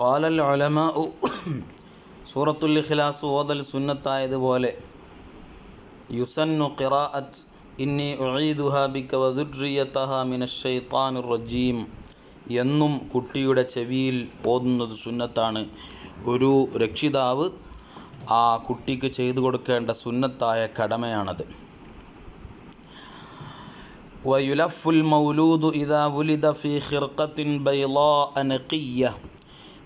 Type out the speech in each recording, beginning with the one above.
ഖാലൽ ഉലമാ സൂറത്തുൽ ഇഖ്ലാസ് ഓതൽ സുന്നത്തായതുപോലെ യുസന്നു ഖിറാഅത്ത് ഇന്നി ഉഈദുഹാ ബിക വദുർരിയതഹാ മിനശ് ശൈത്താനിർ റജീം എന്നും കുട്ടിയുടെ ചെവിയിൽ ഓതുന്നത് സുന്നത്താണ്. ഒരു രക്ഷിതാവ് ആ കുട്ടിക്ക് ചെയ്തു കൊടുക്കേണ്ട സുന്നത്തായ കടമയാണത്. വയുലഫുൽ മൗലൂദു ഇദാ വുലിദ ഫീ ഖിർഖത്തിൻ ബൈളാ നഖിയ്യ.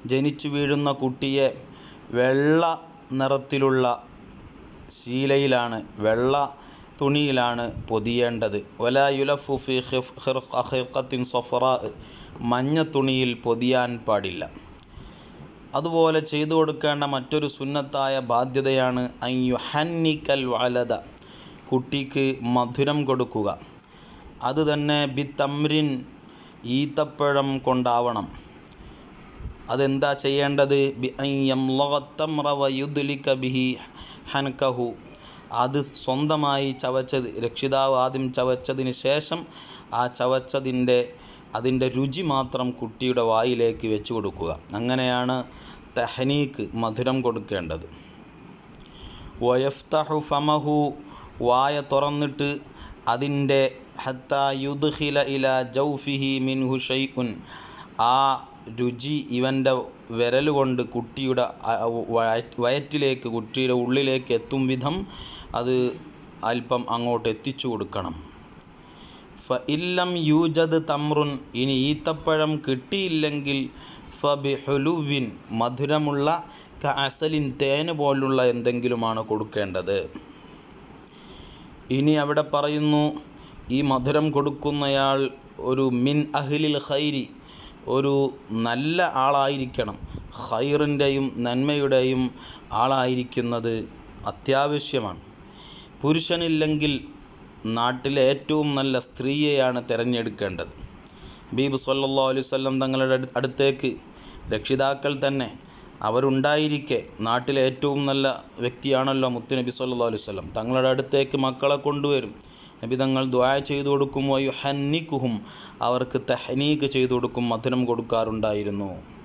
ജനിച്ചു വീഴുന്ന കുട്ടിയെ വെള്ള നിറത്തിലുള്ള ശീലയിലാണ് വെള്ള തുണിയിലാണ് പൊതിയേണ്ടത്. വലാ യുലഫു ഫി ഖിർഖത്തിൻ സഫറാ മഞ്ഞ തുണിയിൽ പൊതിയാൻ പാടില്ല. അതുപോലെ ചെയ്തു കൊടുക്കേണ്ട മറ്റൊരു സുന്നത്തായ ബാധ്യതയാണ് അയ്യുഹന്നിക്കൽ വലത കുട്ടിക്ക് മധുരം കൊടുക്കുക. അത് തന്നെ ബി തമ്രിൻ ഈത്തപ്പഴം കൊണ്ടാവണം. അതെന്താ ചെയ്യേണ്ടത്? ഹൻകഹു. അത് സ്വന്തമായി ചവച്ചത് രക്ഷിതാവ് ആദ്യം ചവച്ചതിന് ശേഷം ആ ചവച്ചതിന്റെ അതിന്റെ രുചി മാത്രം കുട്ടിയുടെ വായിലേക്ക് വെച്ച് കൊടുക്കുക. അങ്ങനെയാണ് തെഹനീക്ക് മധുരം കൊടുക്കേണ്ടത്. വയഫ്തഹു ഫമഹു വായ തുറന്നിട്ട് അതിന്റെ ഹത്ത യുദ്ഹില ഇല ജൗഫിഹി മിൻഹു ഷൈഉൻ. ആ രുചി ഇവന്റെ വിരൽ കൊണ്ട് കുട്ടിയുടെ വയറ്റിലേക്ക് കുട്ടിയുടെ ഉള്ളിലേക്ക് എത്തും വിധം അത് അല്പം അങ്ങോട്ട് എത്തിച്ചു കൊടുക്കണം. ഫ ഇല്ലം യൂജദ് തമ്രുൻ ഇനി ഈത്തപ്പഴം കിട്ടിയില്ലെങ്കിൽ ഫബിഹുലുവിൻ മധുരമുള്ള കഅസലിൻ തേന് പോലുള്ള എന്തെങ്കിലുമാണ് കൊടുക്കേണ്ടത്. ഇനി അവിടെ പറയുന്നു ഈ മധുരം കൊടുക്കുന്നയാൾ ഒരു മിൻ അഹ്ലിൽ ഖൈരി ഒരു നല്ല ആളായിരിക്കണം. ഹൈറിന്റെയും നന്മയുടെയും ആളായിരിക്കുന്നത് അത്യാവശ്യമാണ്. പുരുഷനില്ലെങ്കിൽ നാട്ടിലെ ഏറ്റവും നല്ല സ്ത്രീയെയാണ് തിരഞ്ഞെടുക്കേണ്ടത്. ബീബ് സല്ലാ അലൈഹി വല്ലം തങ്ങളുടെ അടുത്തേക്ക് രക്ഷിതാക്കൾ തന്നെ അവരുണ്ടായിരിക്കെ നാട്ടിലെ ഏറ്റവും നല്ല വ്യക്തിയാണല്ലോ മുത്തുനബി സല്ലാ അലൈഹി വല്ലം തങ്ങളുടെ അടുത്തേക്ക് മക്കളെ കൊണ്ടുവരും. നബി തങ്ങൾ ദ്വായ ചെയ്തു കൊടുക്കും. വയു ഹന്നിക്കുഹും അവർക്ക് തെഹനീക്ക് ചെയ്തു കൊടുക്കും. മധുരം കൊടുക്കാറുണ്ടായിരുന്നു.